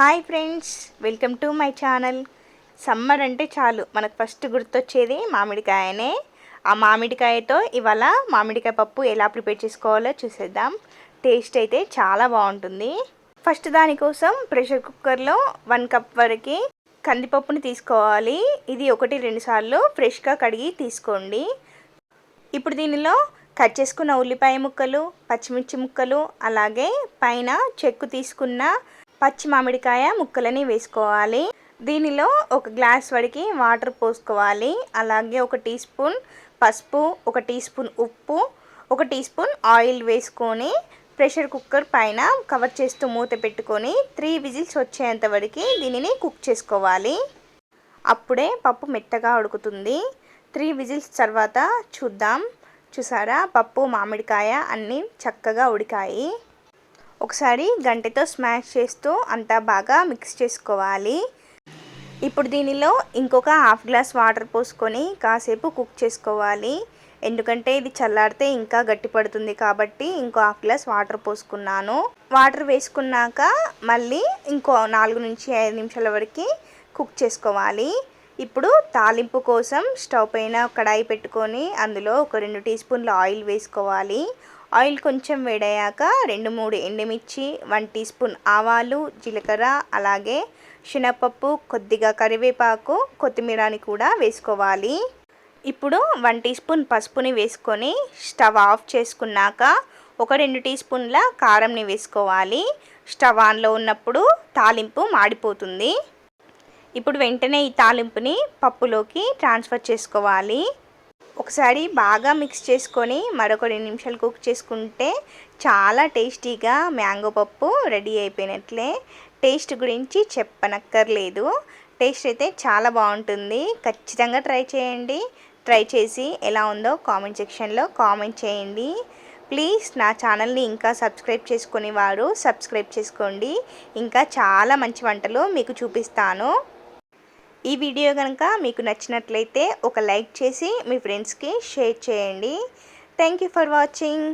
Hi friends welcome to my channel. Summer అంటే చాలు. మనకు ఫస్ట్ గుర్తొచ్చేది మామిడికాయనే. ఆ మామిడికాయతో ఇవాళ మామిడికాయ పప్పు ఎలా ప్రిపేర్ చేసుకోవాలో చూసేద్దాం. టేస్ట్ అయితే చాలా బాగుంటుంది. ఫస్ట్ దానికోసం ప్రెషర్ కుక్కర్లో వన్ కప్ వరకు కందిపప్పుని తీసుకోవాలి. ఇది ఒకటి రెండు సార్లు ఫ్రెష్గా కడిగి తీసుకోండి. ఇప్పుడు దీనిలో కట్ చేసుకున్న ఉల్లిపాయ ముక్కలు పచ్చిమిర్చి ముక్కలు అలాగే పైన చెక్కు తీసుకున్న పచ్చి మామిడికాయ ముక్కలని వేసుకోవాలి. దీనిలో ఒక గ్లాస్ వడికి వాటర్ పోసుకోవాలి. అలాగే ఒక టీ స్పూన్ పసుపు ఒక టీ స్పూన్ ఉప్పు ఒక టీ స్పూన్ ఆయిల్ వేసుకొని ప్రెషర్ కుక్కర్ పైన కవర్ చేస్తూ మూత పెట్టుకొని త్రీ విజిల్స్ వచ్చేంత వరకు దీనిని కుక్ చేసుకోవాలి. అప్పుడే పప్పు మెత్తగా ఉడుకుతుంది. త్రీ విజిల్స్ తర్వాత చూద్దాం. చూసారా? పప్పు మామిడికాయ అన్నీ చక్కగా ఉడికాయి. ఒకసారి గంటెతో స్మాష్ చేస్తూ అంతా బాగా మిక్స్ చేసుకోవాలి. ఇప్పుడు దీనిలో ఇంకొక హాఫ్ గ్లాస్ వాటర్ పోసుకొని కాసేపు కుక్ చేసుకోవాలి. ఎందుకంటే ఇది చల్లారితే ఇంకా గట్టి పడుతుంది కాబట్టి ఇంకో హాఫ్ గ్లాస్ వాటర్ పోసుకున్నాను. వాటర్ వేసుకున్నాక మళ్ళీ ఇంకో నాలుగు నుంచి ఐదు నిమిషాల వరకు కుక్ చేసుకోవాలి. ఇప్పుడు తాలింపు కోసం స్టవ్ పైన కడాయి పెట్టుకొని అందులో ఒక రెండు టీ స్పూన్ల ఆయిల్ వేసుకోవాలి. ఆయిల్ కొంచెం వేడయ్యాక రెండు మూడు ఎండుమిర్చి వన్ టీ స్పూన్ ఆవాలు జీలకర్ర అలాగే శనగపప్పు కొద్దిగా కరివేపాకు కొత్తిమీరని కూడా వేసుకోవాలి. ఇప్పుడు వన్ టీ స్పూన్ పసుపుని వేసుకొని స్టవ్ ఆఫ్ చేసుకున్నాక ఒక రెండు టీ స్పూన్ల కారంని వేసుకోవాలి. స్టవ్ ఆన్లో ఉన్నప్పుడు తాలింపు మాడిపోతుంది. ఇప్పుడు వెంటనే ఈ తాలింపుని పప్పులోకి ట్రాన్స్ఫర్ చేసుకోవాలి. ఒకసారి బాగా మిక్స్ చేసుకొని మరొక రెండు నిమిషాలు కుక్ చేసుకుంటే చాలా టేస్టీగా మ్యాంగో పప్పు రెడీ అయిపోయినట్లే. టేస్ట్ గురించి చెప్పనక్కర్లేదు. టేస్ట్ అయితే చాలా బాగుంటుంది. ఖచ్చితంగా ట్రై చేయండి. ట్రై చేసి ఎలా ఉందో కామెంట్ సెక్షన్లో కామెంట్ చేయండి. ప్లీజ్ నా ఛానల్ని ఇంకా సబ్స్క్రైబ్ చేసుకుని వారు సబ్స్క్రైబ్ చేసుకోండి. ఇంకా చాలా మంచి వంటలు మీకు చూపిస్తాను. ఈ వీడియో కనుక మీకు నచ్చినట్లయితే ఒక లైక్ చేసి మీ ఫ్రెండ్స్కి షేర్ చేయండి. Thank you for watching.